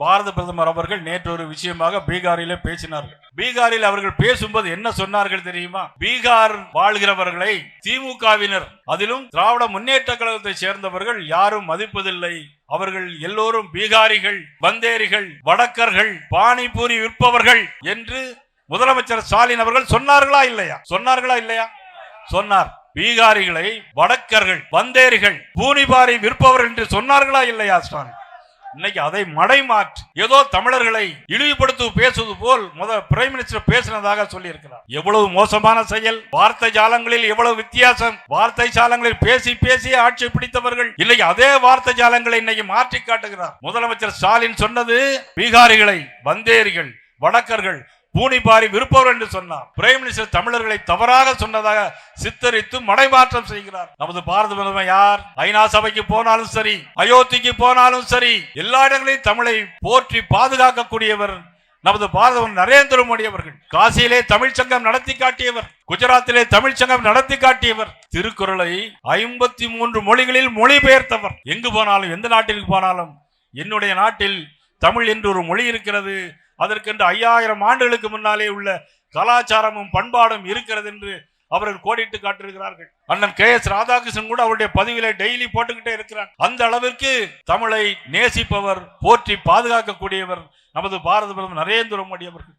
பாரத பிரதமர் அவர்கள் நேற்று ஒரு விஷயமாக பீகாரிலே பேசினார்கள். பீகாரில் அவர்கள் பேசும்போது என்ன சொன்னார்கள் தெரியுமா? பீகார் வாழ்கிறவர்களை திமுகவினர் அதிலும் திராவிட முன்னேற்ற கழகத்தை சேர்ந்தவர்கள் யாரும் மதிப்பதில்லை. அவர்கள் எல்லோரும் பீகாரிகள் பந்தேரிகள் வடக்கர்கள் பானிபூரி விற்பவர்கள் என்று முதலமைச்சர் ஸ்டாலின் அவர்கள் சொன்னார்களா இல்லையா? சொன்னார்களா இல்லையா? சொன்னார். பீகாரிகளை வடக்கர்கள் வந்தேரிகள் பூனிபாரி விற்பவர்கள் என்று சொன்னார்களா இல்லையா ஸ்டாலின்? இன்னைக்கு அதை மடைமாற்றி ஏதோ தமிழர்களை இழிவுபடுத்து பேசுவது போல் முதல் பிரைம் மினிஸ்டர் பேசினதாக சொல்லி இருக்கிறார் எவ்வளவு மோசமான செயல்? வார்த்தை ஜாலங்களில் எவ்வளவு வித்தியாசம்? வார்த்தை ஜாலங்களில் பேசி பேசி ஆட்சி பிடித்தவர்கள். இன்னைக்கு அதே வார்த்தை ஜாலங்களை இன்னைக்கு மாற்றி காட்டுகிறார். முதலமைச்சர் ஸ்டாலின் சொன்னது பீகாரிகளை வந்தேரிகள் வடக்கர்கள் பூனிபாரி விருப்பவர் என்று சொன்னார். பிரைம் மினிஸ்டர் தமிழர்களை தவறாக சொன்னதாக சித்தரித்து மடைமாற்றம் செய்கிறார். நமது பாரத பிரதமர் யார்? ஐநா சபைக்கு போனாலும் சரி அயோத்திக்கு போனாலும் சரி எல்லா இடங்களையும் தமிழை போற்றி பாதுகாக்கக்கூடியவர் நமது பாரத நரேந்திர மோடி அவர்கள். காசியிலே தமிழ் சங்கம் நடத்தி காட்டியவர். குஜராத்திலே தமிழ் சங்கம் நடத்தி காட்டியவர். திருக்குறளை ஐம்பத்தி மூன்று மொழிகளில் மொழிபெயர்த்தவர். எங்கு போனாலும் எந்த நாட்டிற்கு போனாலும் என்னுடைய நாட்டில் தமிழ் என்று ஒரு மொழி இருக்கிறது. அதற்கென்று ஐயாயிரம் ஆண்டுகளுக்கு முன்னாலே உள்ள கலாச்சாரமும் பண்பாடும் இருக்கிறது என்று அவர்கள் கோடிட்டு காட்டியிருக்கிறார்கள். அண்ணன் கே எஸ் ராதாகிருஷ்ணன் கூட அவருடைய பதிவில டெய்லி போட்டுக்கிட்டே இருக்கிறார் அந்த அளவிற்கு தமிழை நேசிப்பவர் போற்றி பாதுகாக்கக்கூடியவர் நமது பாரத பிரதமர் நரேந்திர மோடி அவர்கள்.